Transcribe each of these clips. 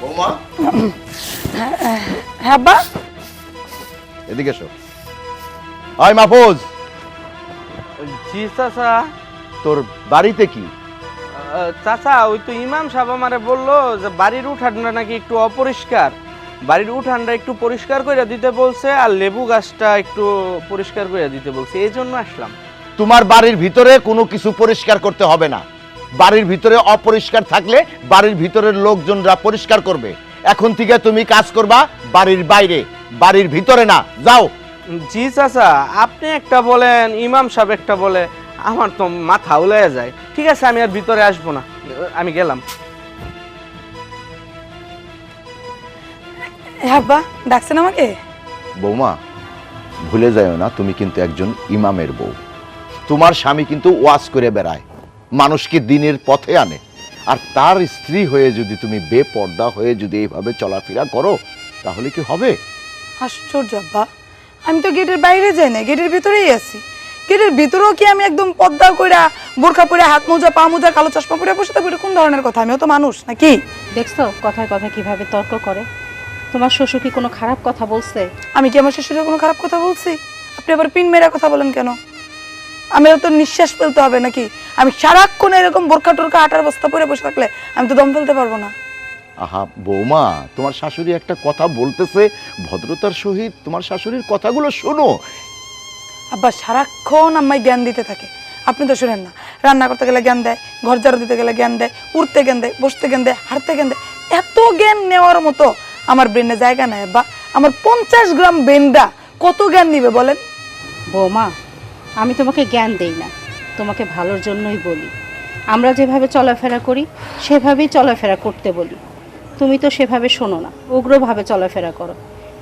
বৌমা হ্যাঁ আব্বা এদিকে এসো আয় মাহফুজ। জি চাচা। তোর বাড়িতে কি? চাচা ওই তো ইমাম সাহেব আমারে বলল যে বাড়ির উঠানটা নাকি একটু অপরিষ্কার। বাড়ির উঠানটা একটু পরিষ্কার করে দিতে বলছে আর লেবু গাছটা একটু পরিষ্কার করে দিতে বলছে। এই জন্য আসলাম। তোমার বাড়ির ভিতরে কোনো কিছু পরিষ্কার করতে হবে না। বাড়ির ভিতরে অপরিষ্কার থাকলে বাড়ির ভিতরের লোকজনরা পরিষ্কার করবে। এখন থেকে তুমি কাজ করবা বাড়ির বাইরে। বাড়ির ভিতরে না। যাও। জি চাচা আপনি একটা বলেন ইমাম সাহেব একটা বলে আমার তো মাথা উলাইয়া যায়। ঠিক আছে আমি আর ভিতরে আসব না। আমি গেলাম। হ্যাঁ আব্বা ডাকছেন আমাকে? বৌমা ভুলে যাও না তুমি কিন্তু একজন ইমামের বউ। তোমার স্বামী কিন্তু ওয়াজ করে বেড়ায় মানুষকে দিনের পথে আনে। আর তার স্ত্রী হয়ে যদি তুমি বেপর্দা হয়ে যদি এইভাবে চলাফেরা করো তাহলে কি হবে? আশ্চর্য আব্বা। আমি তো গেটের বাইরে যাই না গেটের ভিতরেই আছি। গেটের ভিতরেও কি আমি একদম পদ্মা কইরা বোরখা পরে হাত মোজা পা মোজা কালো চশমা পরে বসে থাকব? এটা কোন ধরনের কথা। আমিও তো মানুষ নাকি? দেখছ কথায় কথায় কীভাবে তর্ক করে? তোমার শ্বশুর কি কোনো খারাপ কথা বলছে? আমি কি আমার শ্বশুরের কোনো খারাপ কথা বলছি? আপনি আবার পিন মেরা কথা বলেন কেন? আমি তো নিঃশ্বাস ফেলতে হবে নাকি? আমি সারাক্ষণ এরকম বোরখা টোরখা আটার বস্তা পরে বসে থাকলে আমি তো দম ফেলতে পারব না। আহা বৌমা তোমার শাশুড়ি একটা কথা বলতেছে। ভদ্রতার সহিত তোমার শাশুড়ির কথাগুলো শোনো। আব্বা সারাক্ষণ আমায় জ্ঞান দিতে থাকে। আপনি তো শুনেন না। রান্না করতে গেলে জ্ঞান দেয় ঘর ঝাড়ু দিতে গেলে জ্ঞান দেয় উঠতে জ্ঞান দেয় বসতে জ্ঞান দেয় হাঁটতে জ্ঞান দেয়। এত জ্ঞান নেওয়ার মতো আমার ব্রেনে জায়গা নাই আব্বা। আমার পঞ্চাশ গ্রাম ব্রেনটা কত জ্ঞান নিবে বলেন? বৌমা আমি তোমাকে জ্ঞান দেই না। তোমাকে ভালোর জন্যই বলি। আমরা যেভাবে চলাফেরা করি সেভাবেই চলাফেরা করতে বলি। তুমি তো সেভাবে শোনো না। উগ্রভাবে চলাফেরা করো।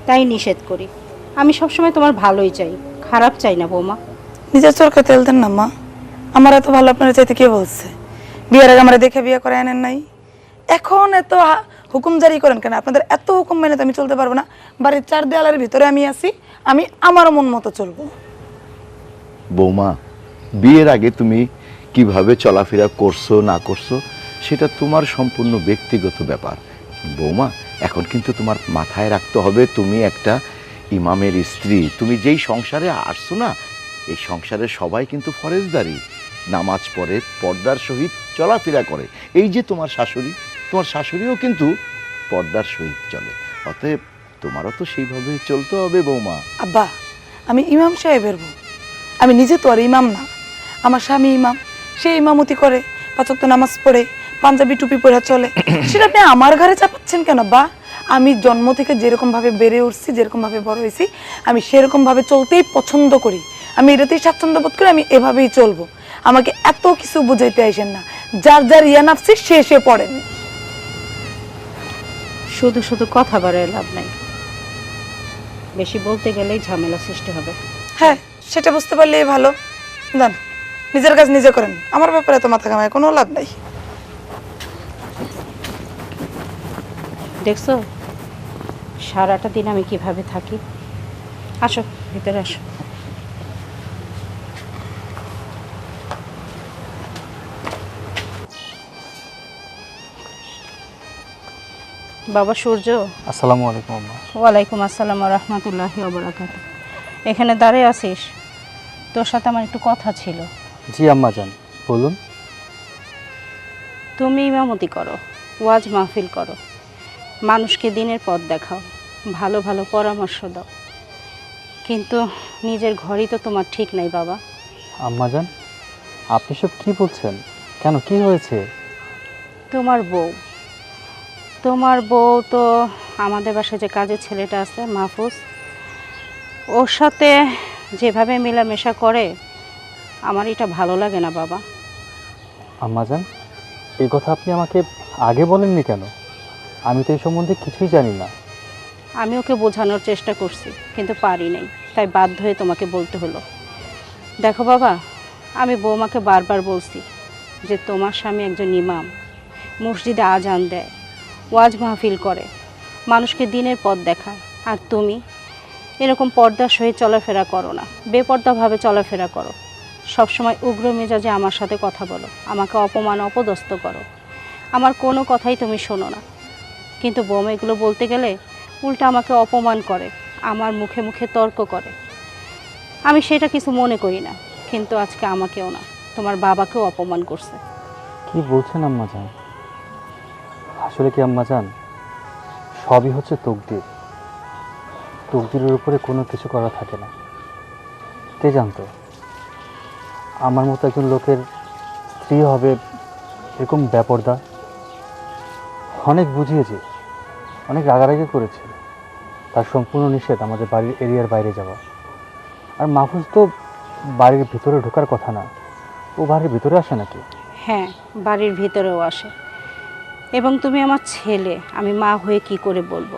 তাই নিষেধ করি। আমি সবসময় তোমার ভালোই চাই। খারাপ চাই না বৌমা। নিজের চরকে তেল দেন না মা। আমার এত ভালো আপনারা চাইতে কে বলছে? বিয়ের আগে আমরা দেখে বিয়ে করে আনেন নাই। এখন এত হা- হুকুম জারি করেন কেন? আপনাদের এত হুকুম মেনে তো আমি চলতে পারব না। বাড়ির চার দেওয়ালের ভিতরে আমি আছি। আমি আমার মন মতো চলবো। বৌমা বিয়ের আগে তুমি কীভাবে চলাফেরা করছ না করছ সেটা তোমার সম্পূর্ণ ব্যক্তিগত ব্যাপার। বৌমা, এখন কিন্তু তোমার মাথায় রাখতে হবে তুমি একটা ইমামের স্ত্রী। তুমি যেই সংসারে আসছো না, এই সংসারে সবাই কিন্তু ফরেজদারি। নামাজ পড়ে, পর্দার সহিত চলাফেরা করে। এই যে তোমার শাশুড়ি, তোমার শাশুড়িও কিন্তু পর্দার সহিত চলে। অতএব তোমারও তো সেইভাবে চলতে হবে বৌমা। আব্বা, আমি ইমাম সাহেবের বউ। আমি নিজে তো আর ইমাম না। আমার স্বামী ইমাম, সে ইমামতি করে পাচক তো নামাজ পড়ে পাঞ্জাবি টুপি পরে চলে। সেটা আপনি আমার ঘরে চাপাচ্ছেন কেন বা? আমি জন্ম থেকে যেরকম ভাবে বেড়ে উঠছি যেরকম ভাবে বড় হয়েছি আমি সেরকম ভাবে চলতেই পছন্দ করি। আমি এটাতেই স্বাচ্ছন্দ্য বোধ করি আমি এভাবেই চলবো। আমাকে এত কিছু বুঝাইতে আইসেন না। যার যার ইয়া নাফসি সে সে পড়েন শুধু শুধু কথা বাড়ায় লাভ নাই। বেশি বলতে গেলেই ঝামেলা সৃষ্টি হবে। হ্যাঁ সেটা বুঝতে পারলেই ভালো। দেন নিজের কাজ নিজে করেন। আমার ব্যাপারে তো মাথা কামায় কোনো লাভ নাই। দেখছ? সারাটা দিন আমি কীভাবে থাকি? আসো ভিতরে আসো। বাবা সূর্য? আসসালামু আলাইকুম ওয়ালাইকুম আসসালাম রহমতুল্লাহি ওবরাকাত এখানে দাঁড়িয়ে আছিস? তোর সাথে আমার একটু কথা ছিল। জি আম্মা যান বলুন। তুমি ইমামতি করো ওয়াজ মাহফিল করো। মানুষকে দিনের পথ দেখাও ভালো ভালো পরামর্শ দাও। কিন্তু নিজের ঘরই তো তোমার ঠিক নাই বাবা। আম্মা যান আপনি সব কি বলছেন? কেন কি হয়েছে? তোমার বউ তোমার বউ তো আমাদের বাসায় যে কাজের ছেলেটা আছে মাহফুজ ওর সাথে যেভাবে মেলামেশা করে আমার এটা ভালো লাগে না বাবা। আম্মা যান এই কথা আপনি আমাকে আগে বলেননি কেন? আমি তো এই সম্বন্ধে কিছুই জানি না। আমি ওকে বোঝানোর চেষ্টা করছি, কিন্তু পারি নাই। তাই বাধ্য হয়ে তোমাকে বলতে হলো। দেখো বাবা, আমি বৌমাকে বারবার বলছি যে তোমার স্বামী একজন ইমাম। মসজিদে আজান দেয়, ওয়াজ মাহফিল করে, মানুষকে দিনের পথ দেখায়। আর তুমি এরকম পর্দার সহিত চলাফেরা করো না, বেপর্দাভাবে চলাফেরা করো। সবসময় উগ্র মেজাজে আমার সাথে কথা বলো, আমাকে অপমান, অপদস্থ করো। আমার কোনো কথাই তুমি শোনো না। কিন্তু বৌমা এগুলো বলতে গেলে উল্টা আমাকে অপমান করে, আমার মুখে মুখে তর্ক করে। আমি সেটা কিছু মনে করি না, কিন্তু আজকে আমাকেও না, তোমার বাবাকেও অপমান করছে। কি বলছেন আম্মা জান আসলে কি আম্মা জান সবই হচ্ছে তকদির। তকদিরের উপরে কোনো কিছু করা থাকে না। কে জানতো, আমার মতো একজন লোকের স্ত্রী হবে এরকম ব্যাপারদা? অনেক বুঝিয়েছি। অনেক রাগারাগি করেছি। তার সম্পূর্ণ নিষেধ আমাদের বাড়ির এরিয়ার বাইরে যাওয়া। আর মাহফুজ তো বাড়ির ভিতরে ঢোকার কথা না। ও বাড়ির ভিতরে আসে নাকি? হ্যাঁ বাড়ির ভিতরেও আসে। এবং তুমি আমার ছেলে, আমি মা হয়ে কি করে বলব?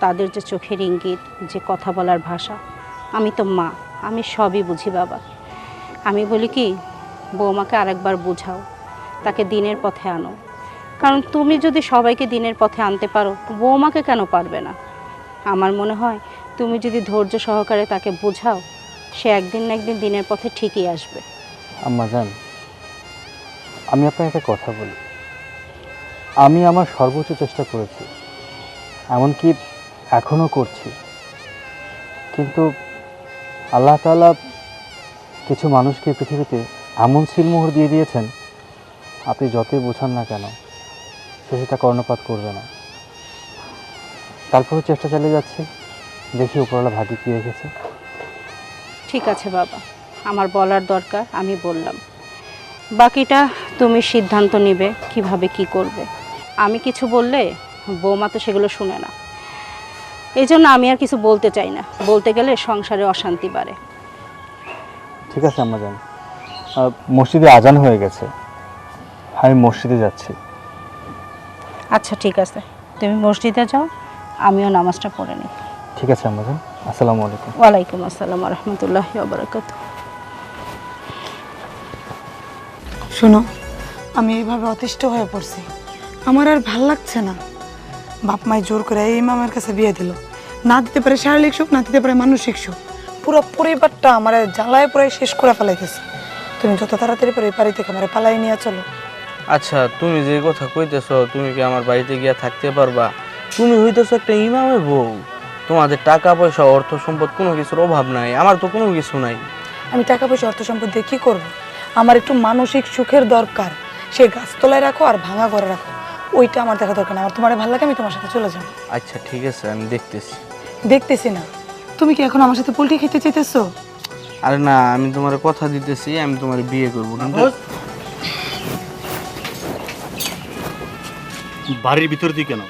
তাদের যে চোখের ইঙ্গিত, যে কথা বলার ভাষা, আমি তো মা, আমি সবই বুঝি বাবা। আমি বলি কি, বৌমাকে আরেকবার বোঝাও, তাকে দিনের পথে আনো। কারণ তুমি যদি সবাইকে দিনের পথে আনতে পারো, বৌমাকে কেন পারবে না? আমার মনে হয় তুমি যদি ধৈর্য সহকারে তাকে বোঝাও, সে একদিন না একদিন দিনের পথে ঠিকই আসবে। আম্মা, জান, আমি আপনাকে একটা কথা বলি। আমি আমার সর্বোচ্চ চেষ্টা করেছি, এমনকি এখনও করছি। কিন্তু আল্লাহ তাআলা কিছু মানুষকে পৃথিবীতে এমন সিলমোহর দিয়ে দিয়েছেন, আপনি যতই বোঝান না কেন সে সেটা কর্ণপাত করবে না। তারপরেও চেষ্টা চালিয়ে যাচ্ছি। দেখি উপরওয়ালা ভাগ্যে কী রেখেছে ঠিক আছে বাবা আমার বলার দরকার আমি বললাম। বাকিটা তুমি সিদ্ধান্ত নিবে কীভাবে কি করবে। আমি কিছু বললে বৌমা তো সেগুলো শুনে না। এই জন্য আমি আর কিছু বলতে চাই না। বলতে গেলে সংসারে অশান্তি বাড়ে। ঠিক আছে আমরা জানি মসজিদে আজান হয়ে গেছে। আমি মসজিদে যাচ্ছি। আচ্ছা ঠিক আছে। তুমি মসজিদে যাও আমিও নামাজটা পড়ে নিই। ঠিক আছে আম্মা জান। আসসালামু আলাইকুম। ওয়ালাইকুম আসসালাম রহমতুল্লাহ বারকাত শোনো আমি এইভাবে অতিষ্ঠ হয়ে পড়ছি। আমার আর ভালো লাগছে না। বাপ মাই জোর করে এই মামার কাছে বিয়ে দিল। না দিতে পারে শারীরিক সুখ না দিতে পারে মানসিক সুখ। পুরো পরিবারটা আমার জ্বালায় পুরাই শেষ করে ফেলাইতেছে। তুমি যত তাড়াতাড়ি পারে এই বাড়ি থেকে আমার পালাই নিয়ে চলো। আচ্ছা তুমি যে কথা কইতেছো তুমি কি আমার বাড়িতে গিয়া থাকতে পারবা? তুমি হইতেছো একটা ইমামের বউ। তোমাদের টাকা পয়সা অর্থ সম্পদ কোনো কিছুর অভাব নাই আমার তো কোনো কিছু নাই। আমি টাকা পয়সা অর্থ সম্পদ দিয়ে কী করব? আমার একটু মানসিক সুখের দরকার। সে গাছতলায় রাখো আর ভাঙা করে রাখো। ওইটা আমার দেখা দরকার না। আমার তোমার ভালো লাগে আমি তোমার সাথে চলে যাব। আচ্ছা ঠিক আছে আমি দেখতেছি। দেখতেছি না। তুমি কি এখন আমার সাথে পোল্ট্রি খেতে চাইতেছো? আরে না আমি তোমার কথা দিতেছি আমি তোমার বিয়ে করব কিন্তু বাড়ির ভিতর দিয়ে কেন?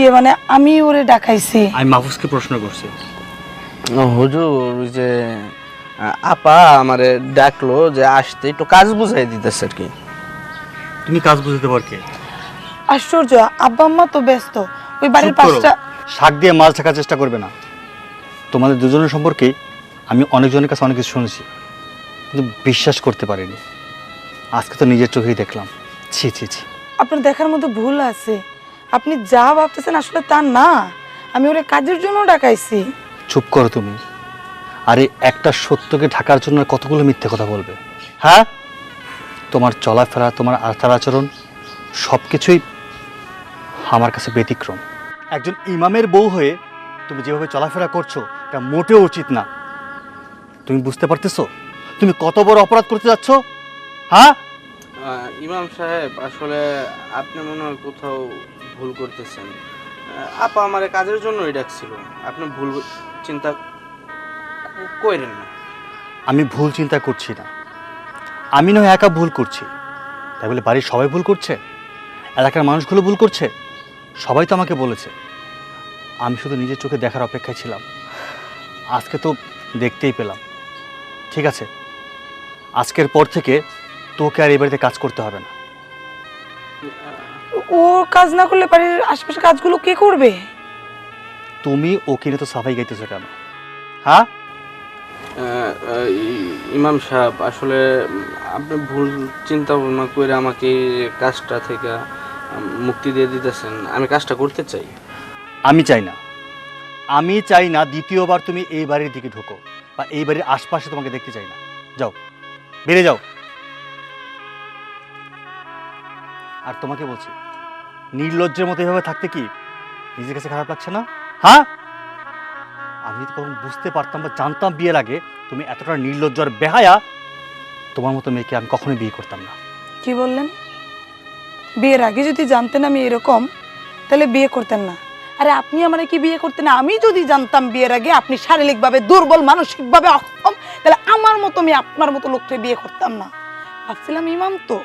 ইয়ে মানে আমি ওরে ডাকাইছি। আমি মাহফুজকে প্রশ্ন করছি। হুজুর ওই যে আপা আমারে ডাকলো যে আসতে একটু কাজ বুঝাই দিতেছে আর কি। তুমি কাজ বুঝতে পার কে? আশ্চর্য আব্বা আম্মা তো ব্যস্ত। ওই বাড়ির পাশটা শাক দিয়ে মাছ থাকার চেষ্টা করবে না। তোমাদের দুজনের সম্পর্কে আমি অনেকজনের কাছে অনেক কিছু শুনেছি কিন্তু বিশ্বাস করতে পারিনি। আজকে তো নিজের চোখেই দেখলাম। ছি ছি ছি। আপনার দেখার মধ্যে ভুল আছে। আপনি যা ভাবতেছেন আসলে তা না। আমি ওরে কাজের জন্য ডাকাইছি। চুপ করো তুমি। আরে একটা সত্যকে ঢাকার জন্য কতগুলো মিথ্যে কথা বলবে? হ্যাঁ? তোমার চলাফেরা, তোমার আচার আচরণ সব কিছুই আমার কাছে ব্যতিক্রম। একজন ইমামের বউ হয়ে তুমি যেভাবে চলাফেরা করছ এটা মোটেও উচিত না। তুমি বুঝতে পারতেছো? তুমি কত বড় অপরাধ করতে যাচ্ছ? হ্যাঁ? ইমাম সাহেব, আসলে আপনি মনে হয় কোথাও ভুল করতেছেন। আপা আমার কাজের জন্যই ডাকছিল। আপনি ভুল চিন্তা করেন না। আমি ভুল চিন্তা করছি না। আমি নয় একা ভুল করছি। তাই বলে বাড়ির সবাই ভুল করছে? এলাকার মানুষগুলো ভুল করছে? সবাই তো আমাকে বলেছে। আমি শুধু নিজের চোখে দেখার অপেক্ষায় ছিলাম। আজকে তো দেখতেই পেলাম। ঠিক আছে। আজকের পর থেকে তোকে আর এই বাড়িতে কাজ করতে হবে না। ও কাজ না করলে বাড়ির আশেপাশে কাজগুলো কে করবে? তুমি ওকে নিয়ে তো সাফাই গাইতেছো কেন? হ্যাঁ? ইমাম সাহেব আসলে আপনি ভুল চিন্তা ভাবনা করে আমাকে এই কাজটা থেকে মুক্তি দিয়ে দিতেছেন। আমি কাজটা করতে চাই। আমি চাই না। আমি চাই না দ্বিতীয়বার তুমি এই বাড়ির দিকে ঢোকো বা এই বাড়ির আশপাশে তোমাকে দেখতে চাই না। যাও। বেড়ে যাও। আর তোমাকে বলছি, নির্লজ্জের মতো এভাবে থাকতে কি নিজের কাছে খারাপ লাগছে না? হ্যাঁ? আমি যদি কখন বুঝতে পারতাম বা জানতাম বিয়ের আগে তুমি এতটা নির্লজ্জ আর বেহায়া, তোমার মতো মেয়েকে আমি কখনোই বিয়ে করতাম না। কি বললেন? বিয়ের আগে যদি জানতেন আমি এরকম, তাহলে বিয়ে করতেন না। আরে আপনি আমার কি বিয়ে করতেন? আমি যদি জানতাম বিয়ের আগে আপনি শারীরিকভাবে দুর্বল, মানসিকভাবে অক্ষম, তাহলে আমার মতো আমি আপনার মতো লোককে বিয়ে করতাম না। ভাবছিলাম ইমাম তো।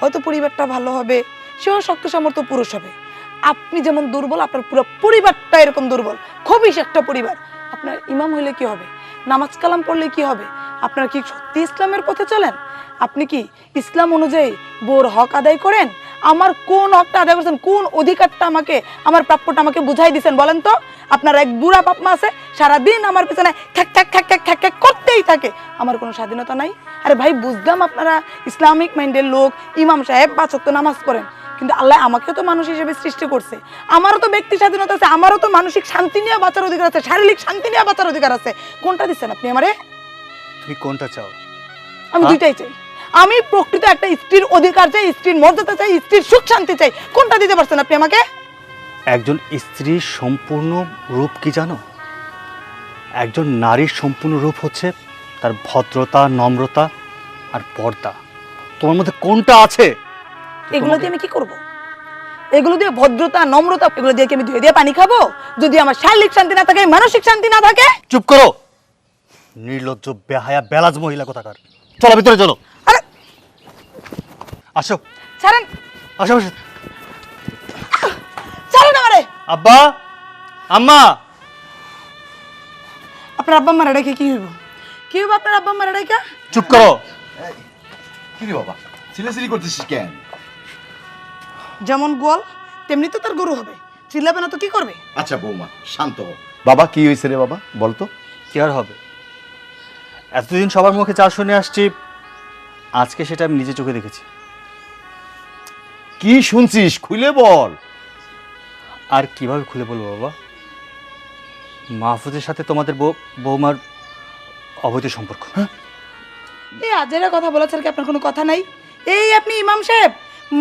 হয়তো পরিবারটা ভালো হবে, সেও শক্ত সামর্থ্য পুরুষ হবে। আপনি যেমন দুর্বল, আপনার পুরো পরিবারটা এরকম দুর্বল। খুবই একটা পরিবার। আপনার ইমাম হইলে কি হবে? নামাজ কালাম পড়লে কি হবে? আপনার কি সত্যি ইসলামের পথে চলেন? আপনি কি ইসলাম অনুযায়ী বোর হক আদায় করেন? আমার কোন হকটা আদায় করছেন? কোন অধিকারটা আমাকে আমার প্রাপ্যটা আমাকে বুঝাই দিছেন বলেন তো? আপনার এক বুড়া বাপমা আছে সারাদিন আমার পিছনে খ্যাক খ্যাক খ্যাক খ্যাক খ্যাক খ্যাক করতেই থাকে। আমার কোনো স্বাধীনতা নাই। আরে ভাই বুঝলাম আপনারা ইসলামিক মাইন্ডের লোক ইমাম সাহেব বাচক তো নামাজ পড়েন। কিন্তু আল্লাহ আমাকেও তো মানুষ হিসেবে সৃষ্টি করছে। আমারও তো ব্যক্তি স্বাধীনতা আছে আমারও তো মানসিক শান্তি নিয়ে বাঁচার অধিকার আছে শারীরিক শান্তি নিয়ে বাঁচার অধিকার আছে। কোনটা দিচ্ছেন আপনি আমারে? তুমি কোনটা চাও? আমি? দুইটাই চাই। আমি প্রকৃত একটা স্ত্রীর অধিকার চাই স্ত্রীর মর্যাদা চাই স্ত্রীর সুখ শান্তি চাই। কোনটা দিতে পারছেন আপনি আমাকে? একজন স্ত্রীর সম্পূর্ণ রূপ কি জানো? একজন নারীর সম্পূর্ণ রূপ হচ্ছে তার ভদ্রতা নম্রতা আর পর্দা। তোমার মধ্যে কোনটা আছে? এগুলো দিয়ে আমি কি করব? এগুলো দিয়ে ভদ্রতা নম্রতা এগুলো দিয়ে কি আমি ধুয়ে দিয়ে পানি খাব? যদি আমার শারীরিক শান্তি না থাকে মানসিক শান্তি না থাকে? চুপ করো! নির্লজ্জ বেহায়া বেলাজ মহিলা কোথাকার? চলো ভিতরে চলো। আসো। ছাড়েন। আসো আসো। ছাড়েন আমারে। আব্বা আম্মা। আপনার আব্বা মারা রেখে কি হইব? কি হইব আপনার আব্বা মারা রেখে চুপ করো। কি রে বাবা? সিলেসিলি করতেছিস কেন? যেমন গোয়াল তেমনি তো তার গরু হবে। চিল্লাবে না তো কি করবে? আচ্ছা বৌমা শান্ত হও। বাবা কি হয়েছে রে বাবা? বলতো কি আর হবে? এতদিন সবার মুখে চা শুনে আসছি আজকে সেটা আমি নিজে চোখে দেখেছি। কি শুনছিস? খুলে বল। আর কীভাবে খুলে বলব বাবা? মাহফুজের সাথে তোমাদের বউ বৌমার অবৈধ সম্পর্ক। এই আজেরা কথা বলার কি আপনার কোনো কথা নাই? এই আপনি ইমাম সাহেব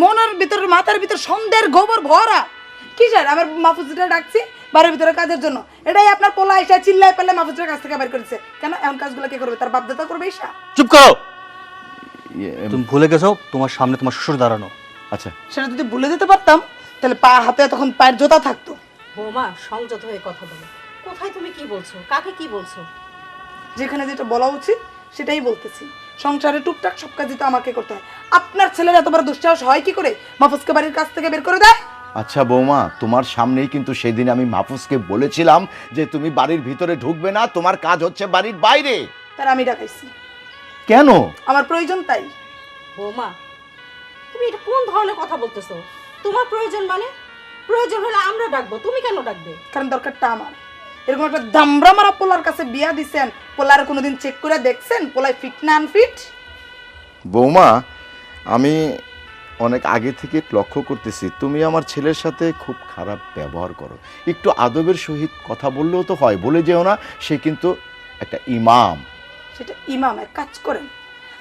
মনের ভিতর মাথার ভিতর সন্ধ্যের গোবর ভরা। কি স্যার আমার মাহফুজটা ডাকছি বাড়ির ভিতরে কাজের জন্য। এটাই আপনার পোলা এসে চিল্লাই পেলে মাহফুজের কাছ থেকে বের করেছে। কেন এমন কাজগুলো কে করবে? তার বাপদাদা করবে ঈশা? চুপ করো! তুমি ভুলে গেছো তোমার সামনে তোমার শ্বশুর দাঁড়ানো। আচ্ছা। সেটা যদি ভুলে যেতে পারতাম তাহলে পা হাতে তখন পায়ের জোতা থাকতো। বৌমা সংযত হয়ে কথা বলো। কোথায় তুমি কি বলছো? কাকে কি বলছো? যেখানে যেটা বলা উচিত সেটাই বলতেছি। সংসারে টুকটাক সব কাজই তো আমাকে করতে হয়। আপনার ছেলের এত বড় দুঃসাহস হয় কি করে? মাহফুজকে বাড়ির কাছ থেকে বের করে দেয়? আচ্ছা বৌমা তোমার সামনেই কিন্তু সেদিন আমি মাহফুজকে বলেছিলাম যে তুমি বাড়ির ভিতরে ঢুকবে না তোমার কাজ হচ্ছে বাড়ির বাইরে। তার আমি ডাকাইছি। কেন? আমার প্রয়োজন তাই। বৌমা তুমি এটা কোন ধরনের কথা বলতেছো? তোমার প্রয়োজন মানে? প্রয়োজন হলে আমরা ডাকবো। তুমি কেন ডাকবে? কারণ দরকারটা আমার। এরকম একটা দামরা মারা পোলার কাছে বিয়া দিছেন পোলার কোনোদিন চেক করে দেখছেন? পোলায় ফিট না আনফিট বৌমা আমি অনেক আগে থেকে লক্ষ্য করতেছি তুমি আমার ছেলের সাথে খুব খারাপ ব্যবহার করো। একটু আদবের সহিত কথা বললেও তো হয় বলে যেও না সে কিন্তু একটা ইমাম। সেটা ইমাম এক কাজ করেন।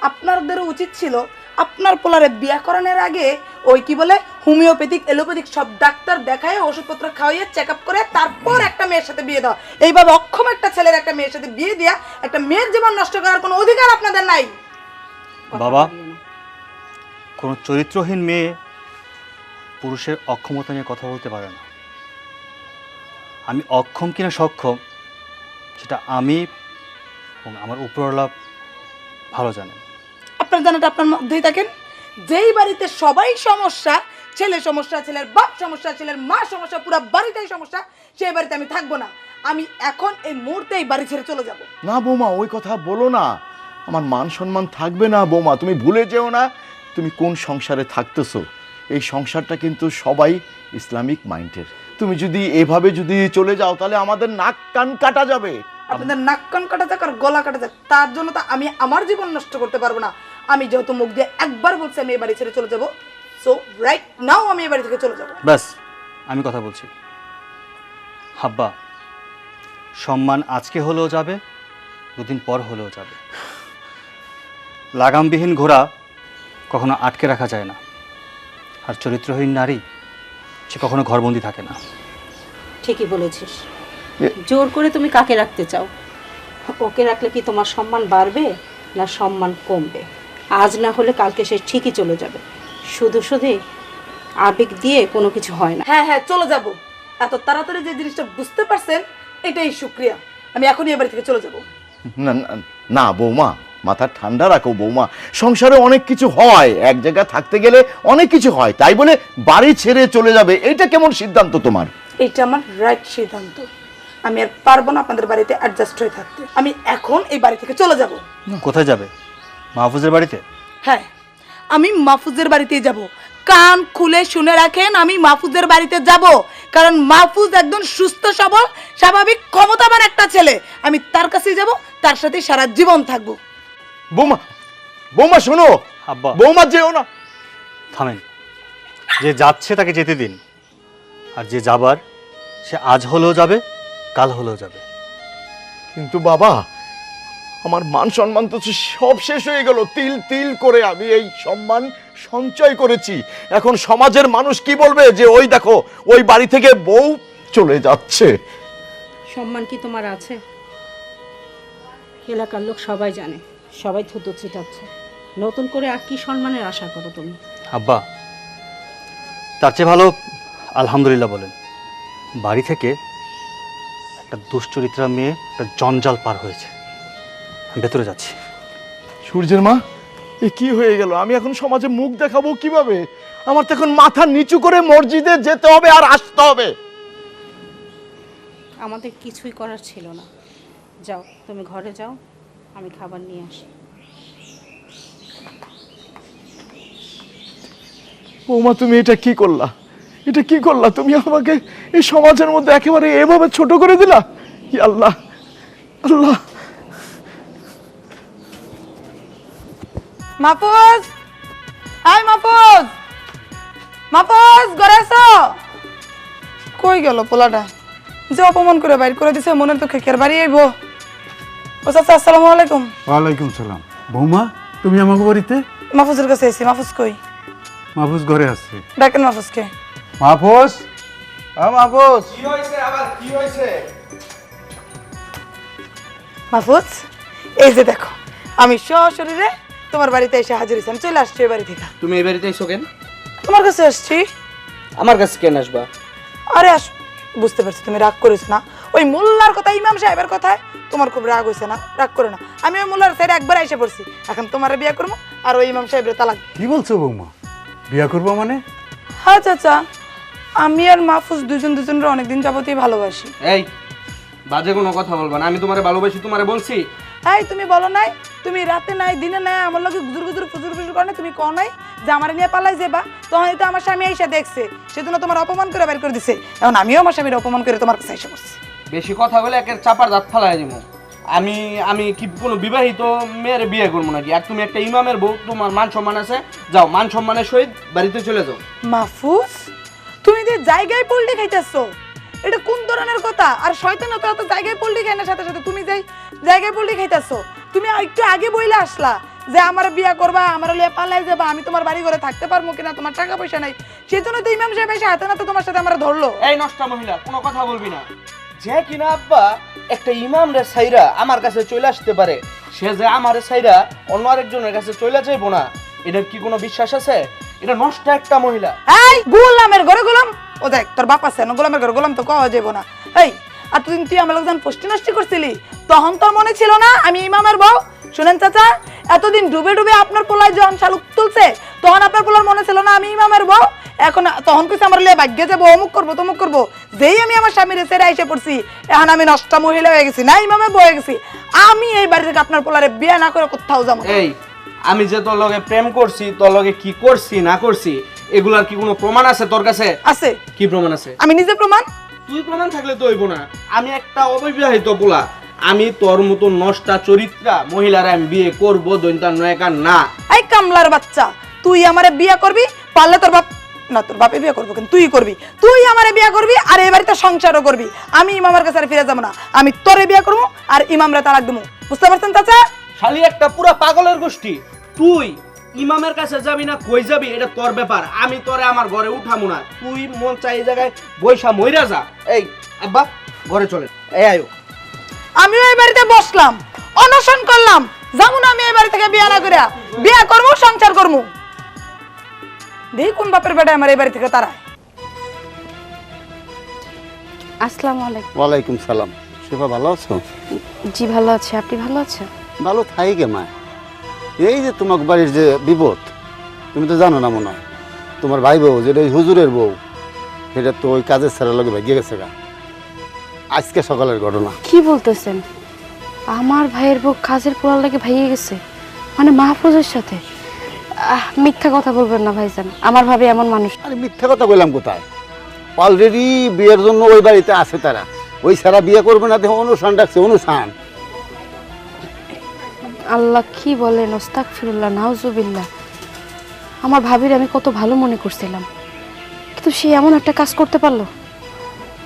আপনাদেরও উচিত ছিল আপনার পোলারে বিয়া করানোর আগে ওই কি বলে হোমিওপ্যাথিক এলোপ্যাথিক সব ডাক্তার দেখায় ওষুধপত্র খাওয়াইয়ে চেক আপ করে তারপর একটা মেয়ের সাথে বিয়ে দেওয়া এইভাবে অক্ষম একটা ছেলের একটা মেয়ের সাথে বিয়ে দেওয়া একটা মেয়ের জীবন নষ্ট করার কোনো অধিকার আপনাদের নাই। বাবা। কোনো চরিত্রহীন মেয়ে পুরুষের অক্ষমতা নিয়ে কথা বলতে পারে না। আমি অক্ষম কিনা সক্ষম সেটা আমি এবং আমার উপরওয়ালা ভালো জানেন। আপনার জানাটা আপনার মধ্যেই থাকেন। যেই বাড়িতে সবাই সমস্যা ছেলে সমস্যা ছেলের বাপ সমস্যা ছেলের মা সমস্যা পুরো বাড়িটাই সমস্যা সেই বাড়িতে আমি থাকব না। আমি এখন এই মুহূর্তে এই বাড়ি ছেড়ে চলে যাব। না বৌমা ওই কথা বলো না। আমার মান সম্মান থাকবে না বৌমা তুমি ভুলে যেও না। তুমি কোন সংসারে থাকতেছো? এই সংসারটা কিন্তু সবাই ইসলামিক মাইন্ডের। তুমি যদি এভাবে যদি চলে যাও তাহলে আমাদের নাক কান কাটা যাবে। আপনাদের নাক কান কাটা যাক আর গলা কাটা যাক তার জন্য তো আমি আমার জীবন নষ্ট করতে পারব না। আমি যেহেতু মুখ দিয়ে একবার বলছি আমি এই বাড়ি ছেড়ে চলে যাব। সো রাইট নাও আমি এই বাড়ি থেকে চলে যাব। ব্যাস আমি কথা বলছি। হাব্বা সম্মান আজকে হলেও যাবে দুদিন পর হলেও যাবে। লাগামবিহীন ঘোড়া কখনো আটকে রাখা যায় না। আর চরিত্রহীন নারী সে কখনো ঘরবন্দি থাকে না। ঠিকই বলেছিস। জোর করে তুমি কাকে রাখতে চাও? ওকে রাখলে কি তোমার সম্মান বাড়বে না সম্মান কমবে? আজ না হলে কালকে সে ঠিকই চলে যাবে। শুধু শুধু আবেগ দিয়ে কোনো কিছু হয় না। হ্যাঁ হ্যাঁ চলে যাব। এত তাড়াতাড়ি যে জিনিসটা বুঝতে পারছেন এটাই শুক্রিয়া। আমি এখনই এ বাড়ি থেকে চলে যাব। না না- না বৌমা মাথা ঠান্ডা রাখো বৌমা। সংসারে অনেক কিছু হয় এক জায়গায় থাকতে গেলে অনেক কিছু হয় তাই বলে বাড়ি ছেড়ে চলে যাবে এটা কেমন সিদ্ধান্ত তোমার? এটা আমার রাইট সিদ্ধান্ত। আমি আর পারব না আপনাদের বাড়িতে অ্যাডজাস্ট হয়ে থাকতে। আমি এখন এই বাড়ি থেকে চলে যাব। কোথায় যাবে? মাহফুজের বাড়িতে? হ্যাঁ আমি মাহফুজের বাড়িতেই যাব। কান খুলে শুনে রাখেন আমি মাহফুজের বাড়িতে যাব। কারণ মাহফুজ একদম সুস্থ সবল স্বাভাবিক ক্ষমতাবান একটা ছেলে। আমি তার কাছেই যাব তার সাথে সারা জীবন থাকব। বৌমা বৌমা শোনো। আব্বা। বৌমা যেও না। থামেন। যে যাচ্ছে তাকে যেতে দিন। আর যে যাবার সে আজ হলেও যাবে কাল হলেও যাবে। কিন্তু বাবা আমার মান সম্মান তো সব শেষ হয়ে গেল। তিল তিল করে আমি এই সম্মান সঞ্চয় করেছি। এখন সমাজের মানুষ কি বলবে যে ওই দেখো ওই বাড়ি থেকে বউ চলে যাচ্ছে সম্মান কি তোমার আছে? এলাকার লোক সবাই জানে সবাই থুতু ছিটাচ্ছে। নতুন করে আর কি সম্মানের আশা করো তুমি? আব্বা তার চেয়ে ভালো আলহামদুলিল্লাহ বলেন। বাড়ি থেকে একটা দুশ্চরিত্রা মেয়ে একটা জঞ্জাল পার হয়েছে। ভেতরে যাচ্ছি। সূর্যের মা এ কি হয়ে গেল? আমি এখন সমাজে মুখ দেখাবো কীভাবে? আমার তো এখন মাথা নিচু করে মসজিদে যেতে হবে আর আসতে হবে। আমাদের কিছুই করার ছিল না। যাও তুমি ঘরে যাও আমি খাবার নিয়ে আসি। বৌমা তুমি এটা কি করলা? এটা কি করলা? তুমি আমাকে এই সমাজের মধ্যে একেবারে এভাবে ছোট করে দিলা? আল্লাহ আল্লাহ। মাহফুজ। আই মাহফুজ। মাহফুজ ঘরে আছো? কই গেল পোলাটা? যে অপমান করে বাইর করে দিছে মনের তো খেকের বাড়ি আইবো? ও চাচা আসসালামু আলাইকুম। ওয়ালাইকুম সালাম। বৌমা তুমি আমাকে বাড়িতে? মাহফুজের কাছে এসেছি মাহফুজ কই? মাহফুজ ঘরে আসছে ডাকেন মাহফুজকে। মাহফুজ? মাহফুজ। কি হয়েছে আবার? কি হয়েছে মাহফুজ এই যে দেখো আমি সশরীরে তোমার বাড়িতে এসে হাজির হয়েছি আমি চলে আসছি এই বাড়ি থেকে। তুমি এই বাড়িতে এসো কেন? তোমার কাছে আসছি? আমার কাছে কেন আসবা? আরে আস বুঝতে পারছি তুমি রাগ করিস না। ওই মোল্লার কথা ইমাম সাহেবের কথায় তোমার খুব রাগ হয়েছে না? রাগ করে না। আমি ওই মোল্লার সাইডে একবার এসে পড়ছি। এখন তোমার বিয়ে করব আর ওই ইমাম সাহেবের তালাক কি বলছো বৌমা? বিয়া করব মানে? হ্যাঁ চাচা। আমি আর মাহফুজ দুজন দুজনের অনেকদিন যাবতীয় ভালোবাসি। এই বাজে কোনো কথা বলবা না। আমি তোমারে ভালোবাসি তোমারে বলছি। এই তুমি বলো নাই। তুমি রাতে নাই দিনে নাই আমার লগে গুজুর গুজুর ফুজুর ফুজুর করে তুমি কও নাই যে আমার নিয়ে পালাই যাবা তখন তো আমার স্বামী এসে দেখছে সেজন্য তোমার অপমান করে বের করে দিছে। এখন আমিও আমার স্বামীর অপমান করে তোমার কাছে এসে পড়ছি। বেশি কথা বলে একের চাপার দাঁত ফালাই দিব আমি আমি কি কোনো বিবাহিত মেয়ের বিয়ে করব নাকি? আর তুমি একটা ইমামের বউ তোমার মান সম্মান আছে? যাও মান সম্মানের সহিত বাড়িতে চলে যাও। মাহফুজ তুমি যে জায়গায় পল্লি খাইতেছো এটা কোন ধরনের কথা? আর শয়তান তো এত জায়গায় পল্লি খাই না সাথে সাথে তুমি যাই জায়গায় পল্লি খাইতেছো তুমি একটু আগে বইলে আসলা যে আমার বিয়া করবা আমার লিয়ে পালাই যাবা আমি তোমার বাড়ি ঘরে থাকতে পারব কিনা তোমার টাকা পয়সা নাই। সেই জন্য তো ইমাম সাহেব এসে হাতে নাতে তোমার সাথে আমার ধরলো। এই নষ্ট মহিলা কোনো কথা বলবি না। যে কিনা আব্বা একটা ইমাম রে সাইরা আমার কাছে চলে আসতে পারে সে যে আমার সাইরা অন্য আরেকজনের কাছে চলে যাইবো না এটার কি কোনো বিশ্বাস আছে? এটা নষ্ট একটা মহিলা। এই গোলামের ঘরে গোলাম? ও দেখ তোর বাপ আছে না গোলামের ঘরে গোলাম তো কওয়া যাব না। এই আর তুই তুই আমার লোকজন পুষ্টি নষ্টি করছিলি তখন তোর মনে ছিল না আমি ইমামের বউ? শুনেন চাচা এতদিন ডুবে ডুবে আপনার পোলায় যখন শালুক তুলছে তখন আপনার পোলার মনে ছিল না আমি ইমামের বউ? এখন তখন কিছু আমার লিয়ে ভাগ্যে যাব অমুক করব তমুক করব। যেই আমি আমার স্বামীর সেরে এসে পড়ছি এখন আমি নষ্টা মহিলা হয়ে গেছি না ইমামের বউ হয়ে গেছি। আমি এই বাড়ি থেকে আপনার পোলারে বিয়ে না করে কোথাও যাব এই আমি যে তোর লগে প্রেম করছি তোর লগে কি করছি না করছি এগুলার কি কোনো প্রমাণ আছে তোর কাছে? আছে। কি প্রমাণ আছে? আমি নিজে প্রমাণ? তুই প্রমাণ থাকলে তো হইব না। আমি একটা অবিবাহিত পোলা। আমি তোর মতো নষ্টা চরিত্রা মহিলারা আমি বিয়ে করব দৈন্তার নয়কার না। এই কামলার বাচ্চা তুই আমারে বিয়ে করবি? পারলে তোর বাপ না তোর বাপে বিয়ে করব কিন্তু তুই করবি। তুই আমারে বিয়ে করবি আর এই বাড়িতে সংসারও করবি। আমি ইমামের কাছে আর ফিরে যাব না। আমি তোরে বিয়ে করব আর ইমামরা তালাক দেবো। বুঝতে পারছেন চাচা? শালি একটা পুরা পাগলের গোষ্ঠী। তুই ইমামের কাছে যাবি না কই যাবি? এটা তোর ব্যাপার। আমি তোরে আমার ঘরে উঠামু না। তুই মন চাই জায়গায় বৈশা মইরা যা। এই আব্বা ঘরে চলে এই আয়ো। আমিও এই বাড়িতে বসলাম অনশন করলাম। যাব না আমি এই বাড়ি থেকে বিয়া না করে বিয়া করব সংসার করব। দেখি কোন বাপের বেটা আমার এই বাড়ি থেকে তারায়। আসসালামু আলাইকুম। ওয়ালাইকুম সালাম। শেফা ভালো আছো? জি ভালো আছে। আপনি ভালো আছেন? ভালো থাই গে মা। এই যে তোমার বাড়ির যে বিপদ তুমি তো জানো না মনে হয়। তোমার ভাই বউ যেটা ওই হুজুরের বউ সেটা তো ওই কাজের ছাড়া লগে ভাগিয়ে গেছে গা। আজকে সকালের ঘটনা। কি বলতেছেন? আমার ভাইয়ের বউ কাজের পোড়ার লাগে ভাইয়ে গেছে? মানে মাহফুজের সাথে? আহ, মিথ্যা কথা বলবেন না ভাই ভাইজান আমার ভাবে এমন মানুষ। আরে মিথ্যা কথা বললাম কোথায়? অলরেডি বিয়ের জন্য ওই বাড়িতে আছে তারা। ওই ছাড়া বিয়ে করবে না দেখো অনুষ্ঠান ডাকছে অনুষ্ঠান। আল্লাহ কি বলেন? ওস্তাক ফিরুল্লাহ নাউজুবিল্লাহ। আমার ভাবির আমি কত ভালো মনে করছিলাম। কিন্তু সে এমন একটা কাজ করতে পারল।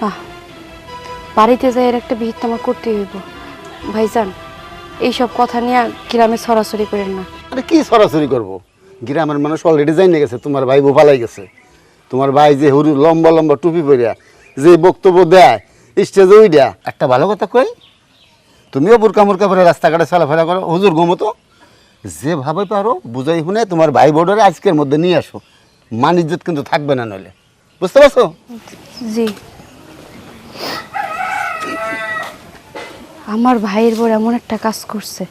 বাহ, বাড়িতে যাই এর একটা বিহিত আমার করতে হইব। ভাইজান, এইসব কথা নিয়ে গ্রামে ছড়াছড়ি করেন না। আরে কি সরাসরি করব? গ্রামের মানুষ অলরেডি জানিয়ে গেছে, তোমার ভাই বউ পালাই গেছে। তোমার ভাই যে হুরু লম্বা লম্বা টুপি পরিয়া, যে বক্তব্য দেয়, স্টেজে ওই একটা ভালো কথা কই তুমিও বুরকা মুরকা পরে রাস্তাঘাটে চলাফেরা করো। হুজুর ঘুমতো যেভাবে পারো, বুঝাই শুনে তোমার ভাই বোর্ডারে আজকের মধ্যে নিয়ে আসো। মান ইজ্জত কিন্তু থাকবে না নইলে। বুঝতে পারছ? জি। আমার ভাইয়ের বর এমন একটা কাজ করছে।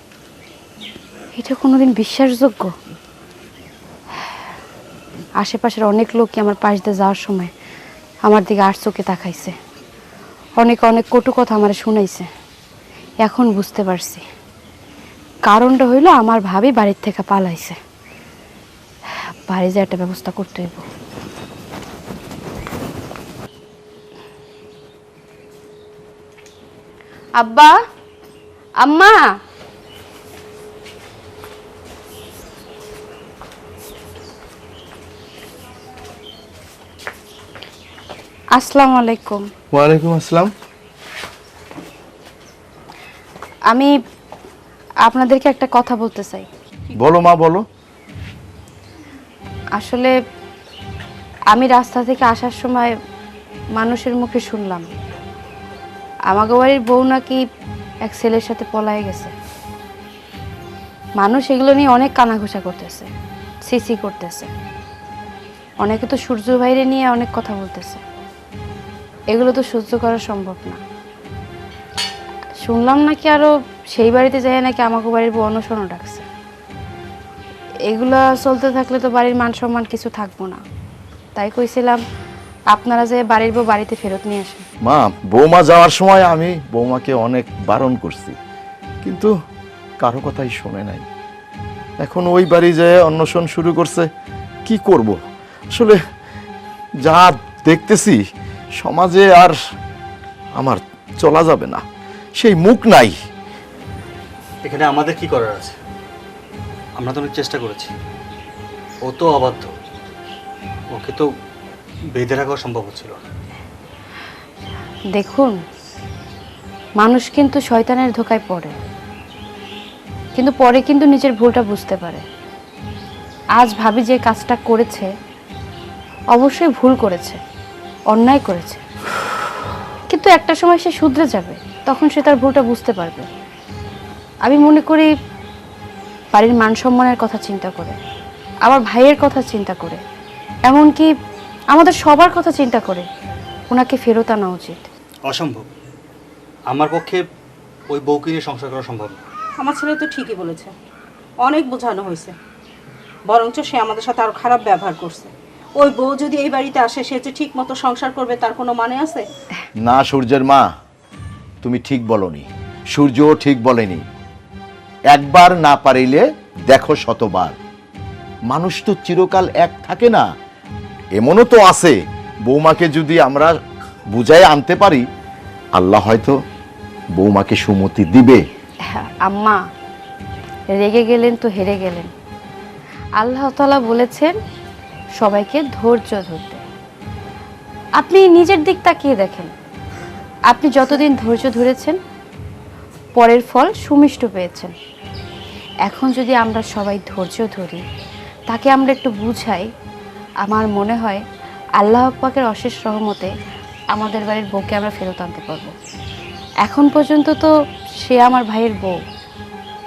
এটা কোনোদিন বিশ্বাসযোগ্য? আশেপাশের অনেক লোকই আমার পাশ দিয়ে যাওয়ার সময় আমার দিকে আর চোখে তাকাইছে। অনেক অনেক কটু কথা আমার শুনাইছে। এখন বুঝতে পারছি। কারণটা হইল আমার ভাবি বাড়ির থেকে পালাইছে। বাড়ি যে একটা ব্যবস্থা করতে হইব। আব্বা, আম্মা! আসসালামু আলাইকুম। ওয়ালাইকুম আসসালাম। আমি আপনাদেরকে একটা কথা বলতে চাই। বলো মা বলো। আসলে আমি রাস্তা থেকে আসার সময় মানুষের মুখে শুনলাম। আমাকে বাড়ির বউ নাকি এক ছেলের সাথে পলায় গেছে। মানুষ এগুলো নিয়ে অনেক কানাঘোষা করতেছে সিসি করতেছে। অনেকে তো সূর্য বাইরে নিয়ে অনেক কথা বলতেছে। এগুলো তো সহ্য করা সম্ভব না। শুনলাম নাকি আরও সেই বাড়িতে যায় নাকি আমাকে বাড়ির বউ অনশনও ডাকছে। এগুলা চলতে থাকলে তো বাড়ির মান সম্মান কিছু থাকব না। তাই কইছিলাম, আপনারা যে বাড়ির বউ বাড়িতে ফেরত নিয়ে আসেন। মা, বৌমা যাওয়ার সময় আমি বৌমাকে অনেক বারণ করছি, কিন্তু কারও কথাই শোনে নাই। এখন ওই বাড়ি যেয়ে অন্বেষণ শুরু করছে, কি করব? আসলে যা দেখতেছি, সমাজে আর আমার চলা যাবে না। সেই মুখ নাই। এখানে আমাদের কি করার আছে? আমরা তো অনেক চেষ্টা করেছি। ও তো অবাধ্য। ওকে তো বেঁধে রাখা সম্ভব হচ্ছিল না। দেখুন মানুষ কিন্তু শয়তানের ধোকায় পড়ে। কিন্তু পরে কিন্তু নিজের ভুলটা বুঝতে পারে। আজ ভাবি যে কাজটা করেছে অবশ্যই ভুল করেছে অন্যায় করেছে। কিন্তু একটা সময় সে শুধরে যাবে। তখন সে তার ভুলটা বুঝতে পারবে। আমি মনে করি বাড়ির মান সম্মানের কথা চিন্তা করে আমার ভাইয়ের কথা চিন্তা করে এমনকি আমাদের সবার কথা চিন্তা করে ওনাকে ফেরত আনা উচিত। অসম্ভব। আমার পক্ষে ওই বউকে নিয়ে সংসার করা সম্ভব না। আমার ছেলে তো ঠিকই বলেছে। অনেক বোঝানো হয়েছে। বরঞ্চ সে আমাদের সাথে আরও খারাপ ব্যবহার করছে। ওই বউ যদি এই বাড়িতে আসে সে যে ঠিক মতো সংসার করবে তার কোনো মানে আছে? না সূর্যের মা তুমি ঠিক বলনি। সূর্যও ঠিক বলেনি। একবার না পারিলে দেখো শতবার। মানুষ তো চিরকাল এক থাকে না। এমনও তো আছে। বৌমাকে যদি আমরা বুঝাই আনতে পারি আল্লাহ হয়তো বৌমাকে সুমতি দিবে। হ্যাঁ, আম্মা রেগে গেলেন তো হেরে গেলেন। আল্লাহ তালা বলেছেন সবাইকে ধৈর্য ধরতে। আপনি নিজের দিক তাকিয়ে দেখেন। আপনি যতদিন ধৈর্য ধরেছেন, পরের ফল সুমিষ্ট পেয়েছেন। এখন যদি আমরা সবাই ধৈর্য ধরি, তাকে আমরা একটু বুঝাই, আমার মনে হয় আল্লাহ পাকের অশেষ রহমতে আমাদের বাড়ির বউকে আমরা ফেরত আনতে পারব। এখন পর্যন্ত তো সে আমার ভাইয়ের বউ,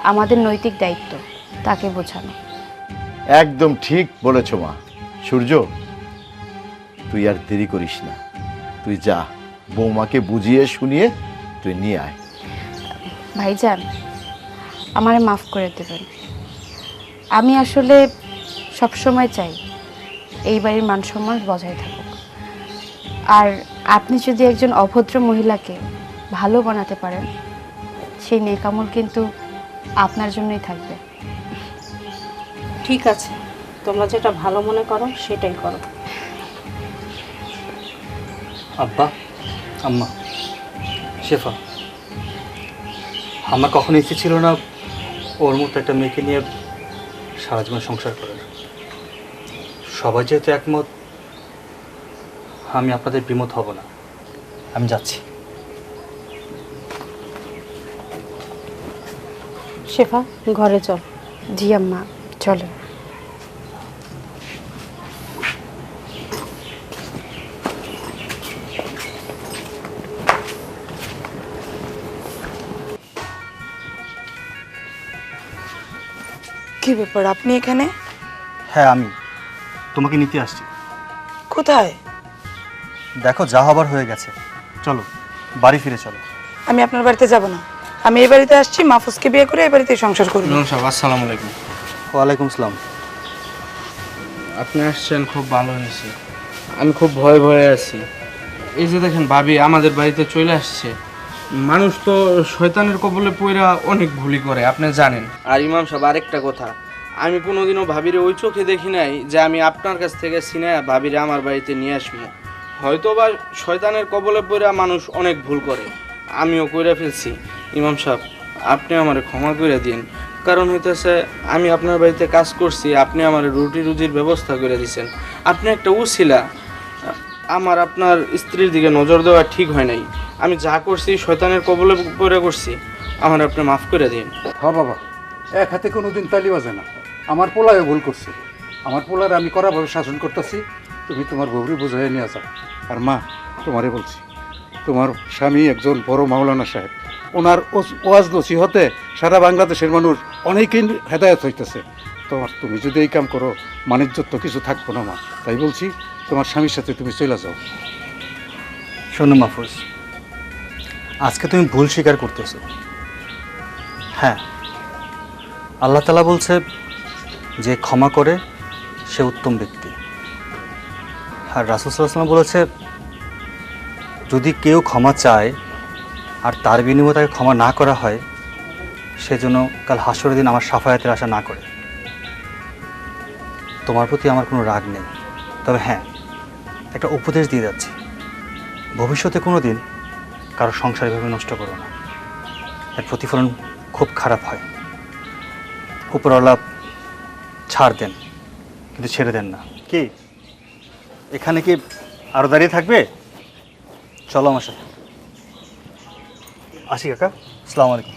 আমাদের নৈতিক দায়িত্ব, তাকে বোঝানো। একদম ঠিক বলেছ মা। সূর্য, তুই আর দেরি করিস না। তুই যা। বৌমাকে বুঝিয়ে শুনিয়ে তুই নিয়ে আয়। ভাইজান আমারে মাফ করে দেবেন। আমি আসলে সবসময় চাই এই বাড়ির মান সম্মান বজায় থাকুক। আর আপনি যদি একজন অভদ্র মহিলাকে ভালো বানাতে পারেন সেই নেকামল কিন্তু আপনার জন্যই থাকবে। ঠিক আছে তোমরা যেটা ভালো মনে করো সেটাই করো। আব্বা আম্মা, শেফা, আমার কখনো ইচ্ছে ছিল না ওর মতো একটা মেয়েকে নিয়ে সারা জীবন সংসার করার। সবাই যেহেতু একমত, আমি আপনাদের বিমত হব না। আমি যাচ্ছি। শেফা, ঘরে চল। জি আম্মা, চলো। কি ব্যাপার? আপনি এখানে? হ্যাঁ আমি। তোমাকে নিতে আসছি। কোথায়? দেখো যা হবার হয়ে গেছে। চলো বাড়ি ফিরে চলো। আমি আপনার বাড়িতে যাব না। আমি এই বাড়িতে আসছি মাহফুজকে বিয়ে করে এই বাড়িতে সংসার করব। ইমাম সাহেব আসসালামু আলাইকুম। ওয়ালাইকুম আসসালাম আপনি আসছেন খুব ভালো হয়েছে। আমি খুব ভয়ে ভয়ে আছি। এই যে দেখেন ভাবি আমাদের বাড়িতে চলে আসছে। মানুষ তো শয়তানের কবলে পইরা অনেক ভুলই করে, আপনি জানেন। আর ইমাম সাহেব, আরেকটা কথা। আমি কোনোদিনও ভাবিরে ওই চোখে দেখি নাই যে আমি আপনার কাছ থেকে সিনে ভাবিরে আমার বাড়িতে নিয়ে আসব। হয়তো বা শয়তানের কবলে পইরা মানুষ অনেক ভুল করে। আমিও কইরা ফেলছি, ইমাম সাহেব, আপনি আমারে ক্ষমা করে দিন। কারণ হইতেছে, আমি আপনার বাড়িতে কাজ করছি, আপনি আমার রুটি রুজির ব্যবস্থা করে দিয়েছেন আপনি একটা উছিলা আমার আপনার স্ত্রীর দিকে নজর দেওয়া ঠিক হয় নাই। আমি যা করছি শয়তানের কবলে পড়ে করছি, আমার আপনি মাফ করে দিন। হ বাবা, এক হাতে কোনো দিন তালি বাজে না। আমার পোলায় ভুল করছে। আমার পোলার আমি কড়াভাবে শাসন করতেছি, তুমি তোমার বউরি বোঝাই নিয়ে যাও। আর মা, তোমারে বলছি, তোমার স্বামী একজন বড় মাওলানা সাহেব। ওনার ওয়াজ নসিহতে সারা বাংলাদেশের মানুষ অনেকেই হেদায়ত হইতেছে। তোমার তুমি যদি এই কাম করো মানিজ্য তো কিছু থাকব না, মা। তাই বলছি, তোমার স্বামীর সাথে তুমি চলে যাও। শোনো, মাহফুজ। আজকে তুমি ভুল স্বীকার করতেছো। হ্যাঁ আল্লাহ তালা বলছে যে ক্ষমা করে সে উত্তম ব্যক্তি। আর রাসুল সাল্লাম বলেছে, যদি কেউ ক্ষমা চায় আর তার বিনিময়ে তাকে ক্ষমা না করা হয় সেজন্য কাল হাসরের দিন আমার সাফায়াতের আশা না করে। তোমার প্রতি আমার কোনো রাগ নেই। তবে হ্যাঁ একটা উপদেশ দিয়ে যাচ্ছি। ভবিষ্যতে কোনো দিন কারও সংসার এভাবে নষ্ট করো না। এর প্রতিফলন খুব খারাপ হয়। উপরওয়ালা ছাড় দেন, কিন্তু ছেড়ে দেন না। কি? এখানে কি আরও দাঁড়িয়ে থাকবে? চলো আমার সাথে। আসি কাকা। আসসালামু আলাইকুম।